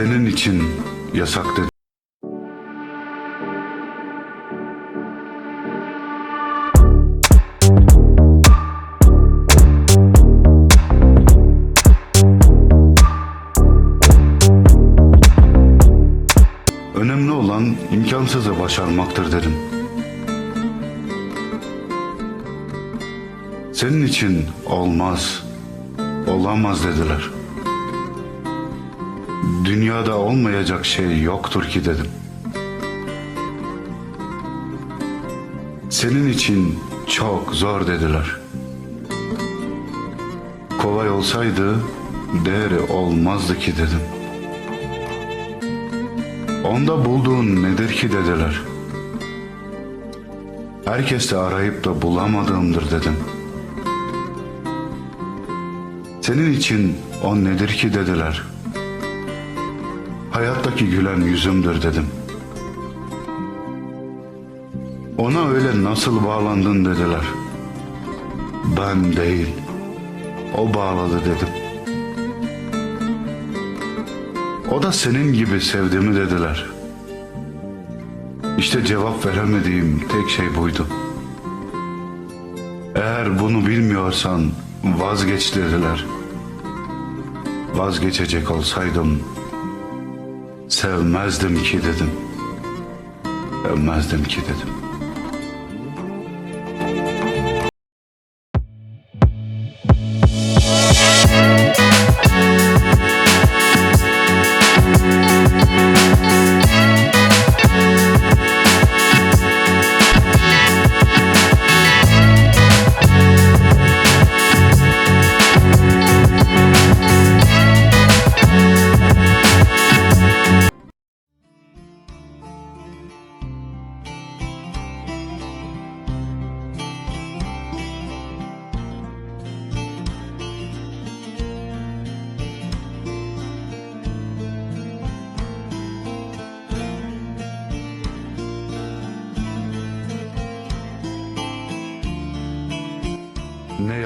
Senin için yasak dedim. Önemli olan imkansızı başarmaktır dedim. Senin için olmaz, olamaz dediler. Dünyada olmayacak şey yoktur ki dedim. Senin için çok zor dediler. Kolay olsaydı değeri olmazdı ki dedim. Onda bulduğun nedir ki dediler. Herkes de arayıp da bulamadığımdır dedim. Senin için o nedir ki dediler. Hayattaki gülen yüzümdür dedim. Ona öyle nasıl bağlandın dediler. Ben değil, o bağladı dedim. O da senin gibi sevdi mi dediler. İşte cevap veremediğim tek şey buydu. Eğer bunu bilmiyorsan vazgeç dediler. Vazgeçecek olsaydım sevmezdim ki dedim. Sevmezdim ki dedim.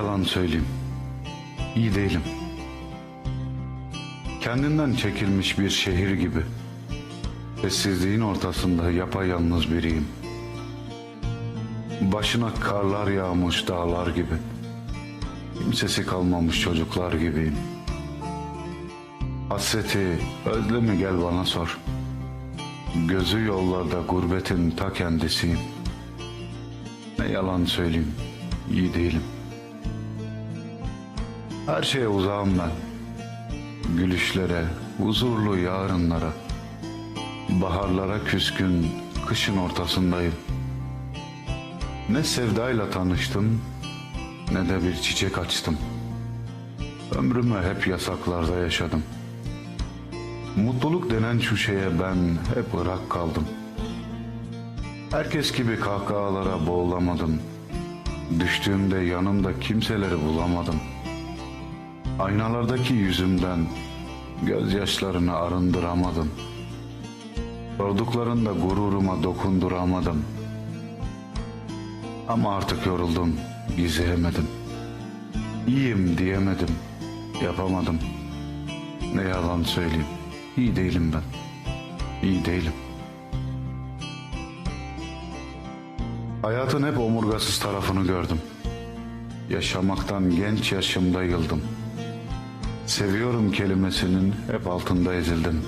Yalan söyleyeyim. İyi değilim. Kendinden çekilmiş bir şehir gibi. Sessizliğin ortasında yapayalnız biriyim. Başına karlar yağmış dağlar gibi. Kimsesi kalmamış çocuklar gibiyim. Hasreti, özlemi gel bana sor. Gözü yollarda gurbetin ta kendisiyim. Ne yalan söyleyeyim, iyi değilim. Her şeye uzağım ben. Gülüşlere, huzurlu yarınlara. Baharlara küskün, kışın ortasındayım. Ne sevdayla tanıştım, ne de bir çiçek açtım. Ömrümü hep yasaklarda yaşadım. Mutluluk denen şu şeye ben hep ırak kaldım. Herkes gibi kahkahalara boğulamadım. Düştüğümde yanımda kimseleri bulamadım. Aynalardaki yüzümden gözyaşlarını arındıramadım. Sorduklarında gururuma dokunduramadım. Ama artık yoruldum, gizleyemedim. İyiyim diyemedim, yapamadım. Ne yalan söyleyeyim, iyi değilim ben. İyi değilim. Hayatın hep omurgasız tarafını gördüm. Yaşamaktan genç yaşımda yıldım. Seviyorum kelimesinin hep altında ezildim.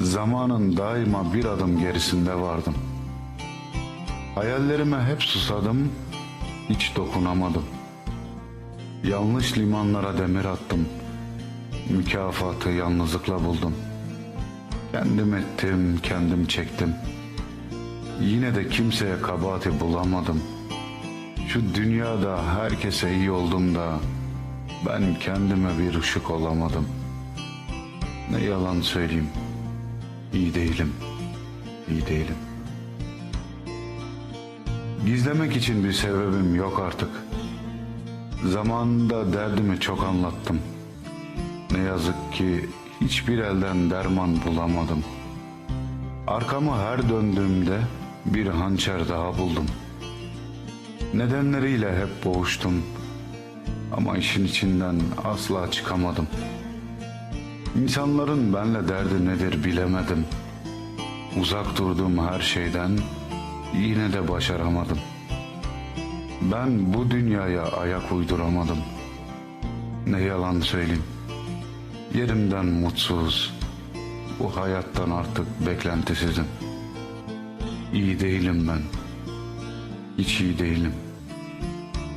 Zamanın daima bir adım gerisinde vardım. Hayallerime hep susadım, hiç dokunamadım. Yanlış limanlara demir attım. Mükafatı yalnızlıkla buldum. Kendim ettim, kendim çektim. Yine de kimseye kabahati bulamadım. Şu dünyada herkese iyi oldum da ben kendime bir ışık olamadım. Ne yalan söyleyeyim. İyi değilim. İyi değilim. Gizlemek için bir sebebim yok artık. Zamanında derdimi çok anlattım. Ne yazık ki hiçbir elden derman bulamadım. Arkamı her döndüğümde bir hançer daha buldum. Nedenleriyle hep boğuştum. Ama işin içinden asla çıkamadım. İnsanların benle derdi nedir bilemedim. Uzak durduğum her şeyden yine de başaramadım. Ben bu dünyaya ayak uyduramadım. Ne yalan söyleyeyim. Yerimden mutsuz, bu hayattan artık beklentisizim. İyi değilim ben. Hiç iyi değilim.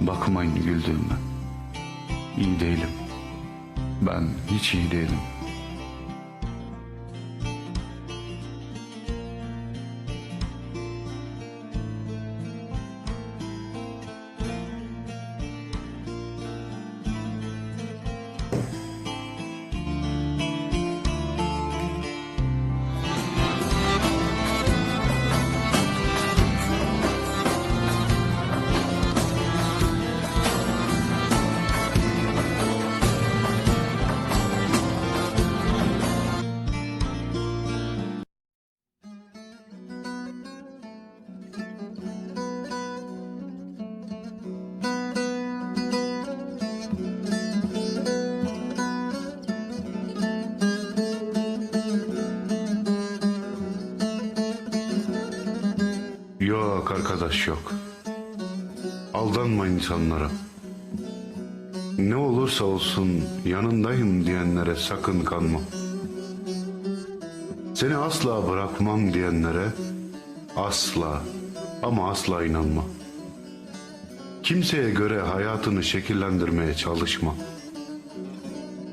Bakmayın güldüğüme. İyi değilim. Ben hiç iyi değilim. Arkadaş yok. Aldanma insanlara. Ne olursa olsun yanındayım diyenlere sakın kanma. Seni asla bırakmam diyenlere asla ama asla inanma. Kimseye göre hayatını şekillendirmeye çalışma.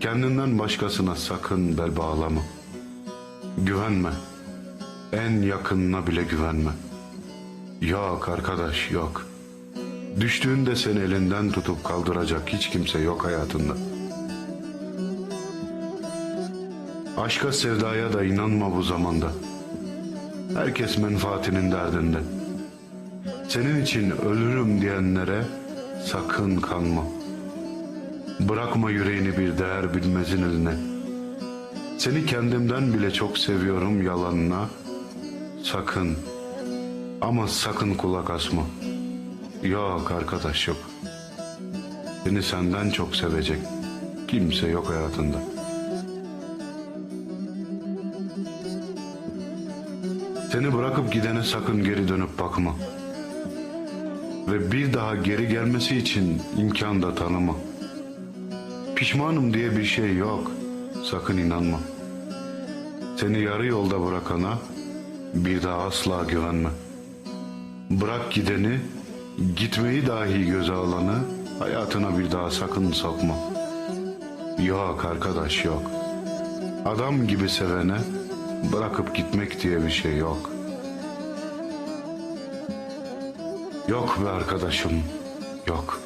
Kendinden başkasına sakın bel bağlama. Güvenme. En yakınına bile güvenme. Yok arkadaş yok. Düştüğünde seni elinden tutup kaldıracak hiç kimse yok hayatında. Aşka sevdaya da inanma bu zamanda. Herkes menfaatinin derdinde. Senin için ölürüm diyenlere sakın kanma. Bırakma yüreğini bir değer bilmezin eline. Seni kendimden bile çok seviyorum yalanına. Sakın ama sakın kulak asma. Yok arkadaş yok. Seni senden çok sevecek kimse yok hayatında. Seni bırakıp gidene sakın geri dönüp bakma. Ve bir daha geri gelmesi için imkan da tanıma. Pişmanım diye bir şey yok. Sakın inanma. Seni yarı yolda bırakana bir daha asla güvenme. Bırak gideni, gitmeyi dahi göze alanı hayatına bir daha sakın sokma. Yok arkadaş yok. Adam gibi sevene bırakıp gitmek diye bir şey yok. Yok be arkadaşım, yok.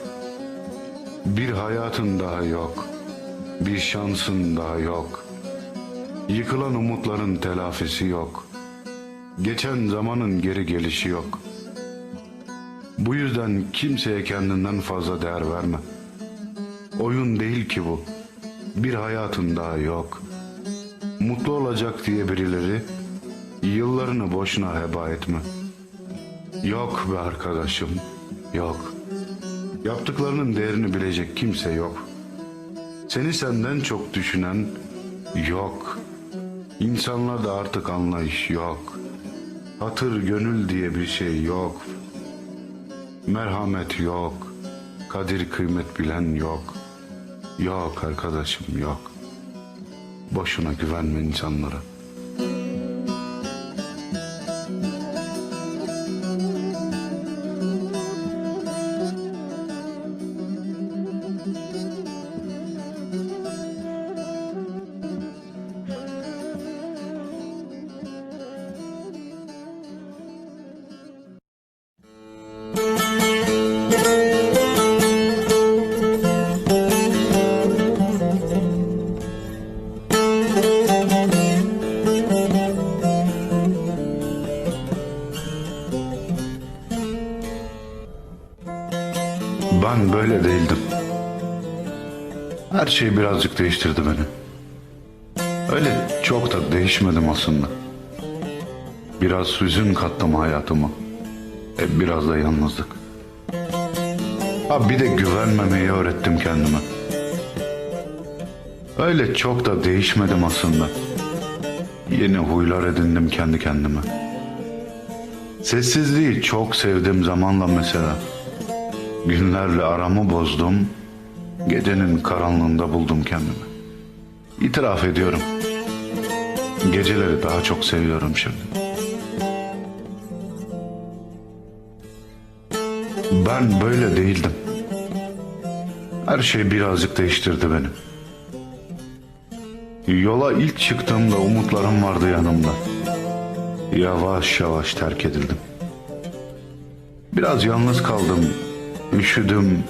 Bir hayatın daha yok. Bir şansın daha yok. Yıkılan umutların telafisi yok. Geçen zamanın geri gelişi yok. Bu yüzden kimseye kendinden fazla değer verme. Oyun değil ki bu. Bir hayatın daha yok. Mutlu olacak diye birileri yıllarını boşuna heba etme. Yok be arkadaşım, yok. Yaptıklarının değerini bilecek kimse yok. Seni senden çok düşünen yok. İnsanlarda artık anlayış yok. Hatır gönül diye bir şey yok. Merhamet yok. Kadir kıymet bilen yok. Yok arkadaşım yok. Boşuna güvenme insanlara. Her şey birazcık değiştirdi beni. Öyle çok da değişmedim aslında. Biraz hüzün kattım hayatıma. E biraz da yalnızlık. Ha bir de güvenmemeyi öğrettim kendime. Öyle çok da değişmedim aslında. Yeni huylar edindim kendi kendime. Sessizliği çok sevdim zamanla mesela. Günlerle aramı bozdum. Gecenin karanlığında buldum kendimi. İtiraf ediyorum. Geceleri daha çok seviyorum şimdi. Ben böyle değildim. Her şey birazcık değiştirdi beni. Yola ilk çıktığımda umutlarım vardı yanımda. Yavaş yavaş terk edildim. Biraz yalnız kaldım, üşüdüm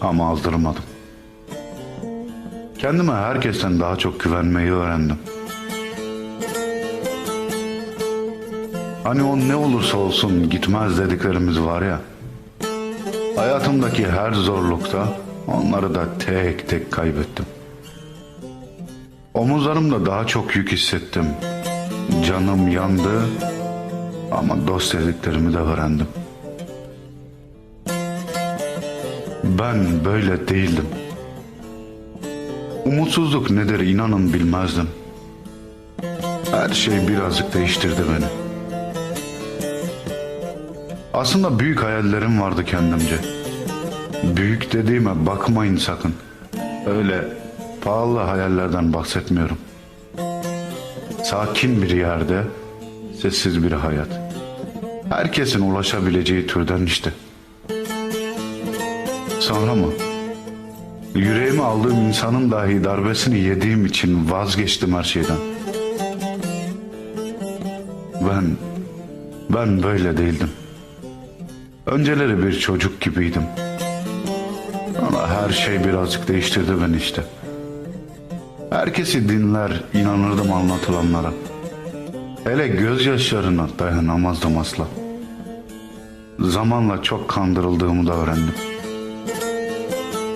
ama azdırmadım. Kendime herkesten daha çok güvenmeyi öğrendim. Hani o ne olursa olsun gitmez dediklerimiz var ya. Hayatımdaki her zorlukta onları da tek tek kaybettim. Omuzlarımda daha çok yük hissettim. Canım yandı ama dost dediklerimi de öğrendim. Ben böyle değildim. Umutsuzluk nedir inanın bilmezdim. Her şey birazcık değiştirdi beni. Aslında büyük hayallerim vardı kendimce. Büyük dediğime bakmayın sakın. Öyle pahalı hayallerden bahsetmiyorum. Sakin bir yerde, sessiz bir hayat. Herkesin ulaşabileceği türden işte. Sonra mı? Yüreğime aldığım insanın dahi darbesini yediğim için vazgeçtim her şeyden. Ben, ben böyle değildim. Önceleri bir çocuk gibiydim. Ama her şey birazcık değiştirdi beni işte. Herkesi dinler, inanırdım anlatılanlara. Hele gözyaşlarına dayanamazdım asla. Zamanla çok kandırıldığımı da öğrendim.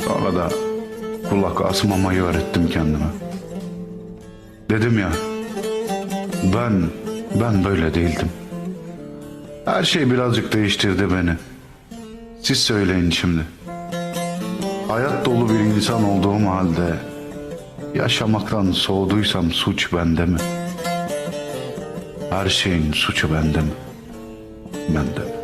Sonra da kulak asmamayı öğrettim kendime. Dedim ya, ben, ben böyle değildim. Her şey birazcık değiştirdi beni. Siz söyleyin şimdi. Hayat dolu bir insan olduğum halde yaşamaktan soğuduysam suç bende mi? Her şeyin suçu bende mi? Bende mi?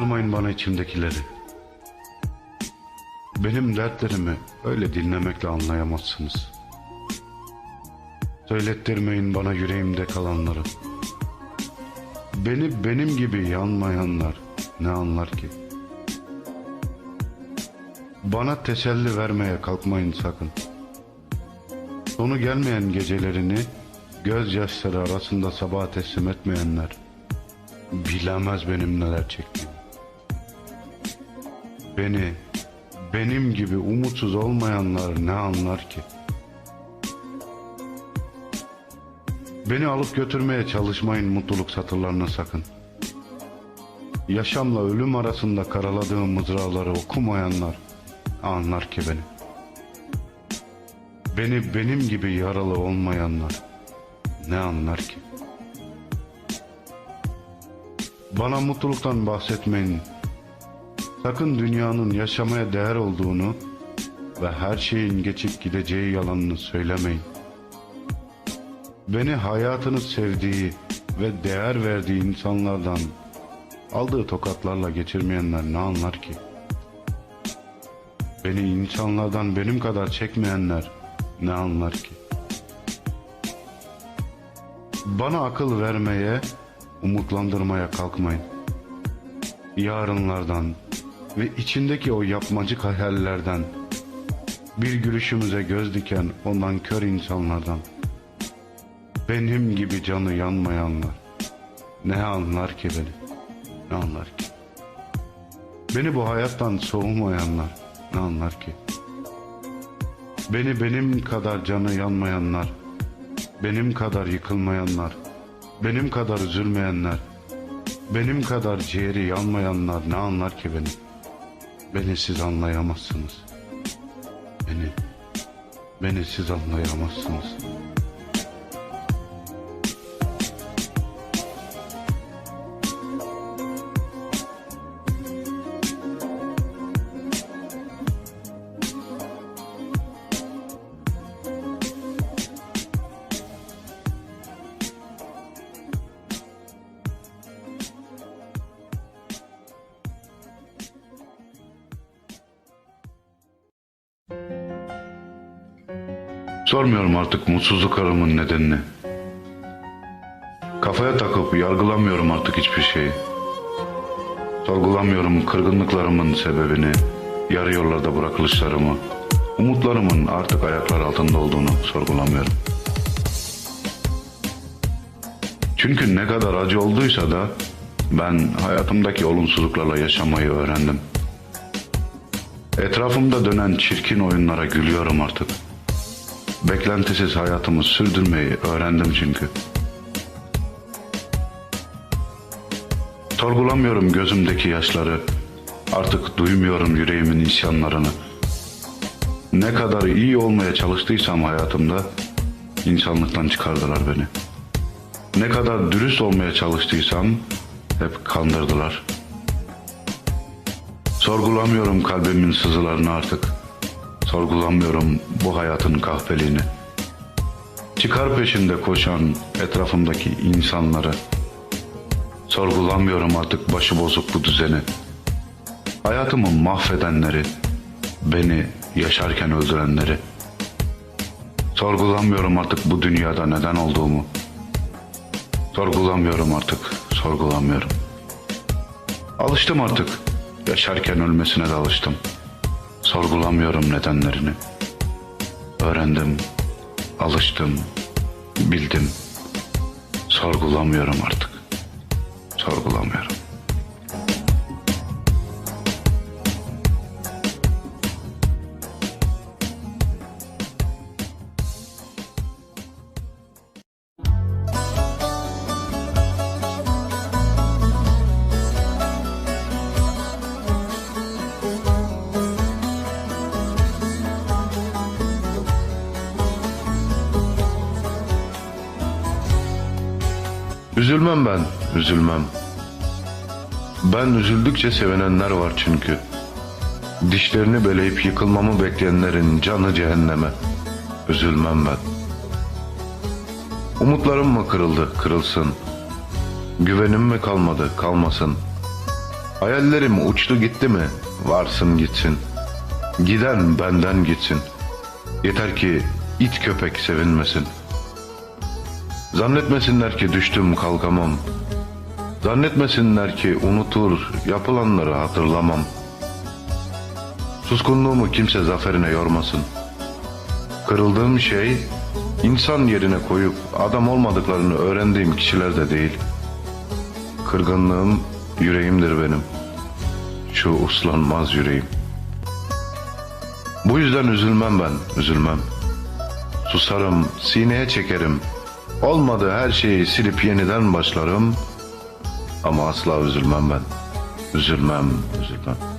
Anlattırmayın bana içimdekileri. Benim dertlerimi öyle dinlemekle anlayamazsınız. Söylettirmeyin bana yüreğimde kalanları. Beni benim gibi yanmayanlar ne anlar ki? Bana teselli vermeye kalkmayın sakın. Sonu gelmeyen gecelerini gözyaşları arasında sabaha teslim etmeyenler bilemez benim neler çektiğimi. Beni benim gibi umutsuz olmayanlar ne anlar ki? Beni alıp götürmeye çalışmayın mutluluk satırlarına sakın. Yaşamla ölüm arasında karaladığım mızraları okumayanlar anlar ki beni. Beni benim gibi yaralı olmayanlar ne anlar ki? Bana mutluluktan bahsetmeyin. Sakın dünyanın yaşamaya değer olduğunu ve her şeyin geçip gideceği yalanını söylemeyin. Beni hayatını sevdiği ve değer verdiği insanlardan aldığı tokatlarla geçirmeyenler ne anlar ki? Beni insanlardan benim kadar çekmeyenler ne anlar ki? Bana akıl vermeye, umutlandırmaya kalkmayın. Yarınlardan ve içindeki o yapmacık hayallerden, bir gülüşümüze göz diken ondan kör insanlardan, benim gibi canı yanmayanlar, ne anlar ki beni, ne anlar ki? Beni bu hayattan soğumayanlar, ne anlar ki? Beni benim kadar canı yanmayanlar, benim kadar yıkılmayanlar, benim kadar üzülmeyenler, benim kadar ciğeri yanmayanlar ne anlar ki beni? Beni siz anlayamazsınız. Beni, beni siz anlayamazsınız. Sormuyorum artık mutsuzluk arımın nedenini. Kafaya takıp yargılamıyorum artık hiçbir şeyi. Sorgulamıyorum kırgınlıklarımın sebebini, yarı yollarda bırakılışlarımı, umutlarımın artık ayaklar altında olduğunu sorgulamıyorum. Çünkü ne kadar acı olduysa da ben hayatımdaki olumsuzluklarla yaşamayı öğrendim. Etrafımda dönen çirkin oyunlara gülüyorum artık. Beklentisiz hayatımı sürdürmeyi öğrendim çünkü. Sorgulamıyorum gözümdeki yaşları. Artık duymuyorum yüreğimin isyanlarını. Ne kadar iyi olmaya çalıştıysam hayatımda insanlıktan çıkardılar beni. Ne kadar dürüst olmaya çalıştıysam hep kandırdılar. Sorgulamıyorum kalbimin sızılarını artık. Sorgulamıyorum bu hayatın kahpeliğini. Çıkar peşinde koşan etrafımdaki insanları. Sorgulamıyorum artık başı bozuk bu düzeni. Hayatımı mahvedenleri, beni yaşarken öldürenleri. Sorgulamıyorum artık bu dünyada neden olduğumu. Sorgulamıyorum artık, sorgulamıyorum. Alıştım artık. Yaşarken ölmesine de alıştım. Sorgulamıyorum nedenlerini. Öğrendim, alıştım, bildim. Sorgulamıyorum artık. Sorgulamıyorum. Üzülmem ben, üzülmem. Ben üzüldükçe sevinenler var çünkü. Dişlerini beleyip yıkılmamı bekleyenlerin canı cehenneme. Üzülmem ben. Umutlarım mı kırıldı, kırılsın. Güvenim mi kalmadı, kalmasın. Hayallerim uçtu gitti mi, varsın gitsin. Giden benden gitsin. Yeter ki it köpek sevinmesin. Zannetmesinler ki düştüm kalkamam. Zannetmesinler ki unutur yapılanları hatırlamam. Suskunluğumu kimse zaferine yormasın. Kırıldığım şey insan yerine koyup adam olmadıklarını öğrendiğim kişiler de değil. Kırgınlığım yüreğimdir benim. Şu uslanmaz yüreğim. Bu yüzden üzülmem ben, üzülmem. Susarım, sineye çekerim. Olmadı her şeyi silip yeniden başlarım. Ama asla üzülmem ben. Üzülmem, üzülmem.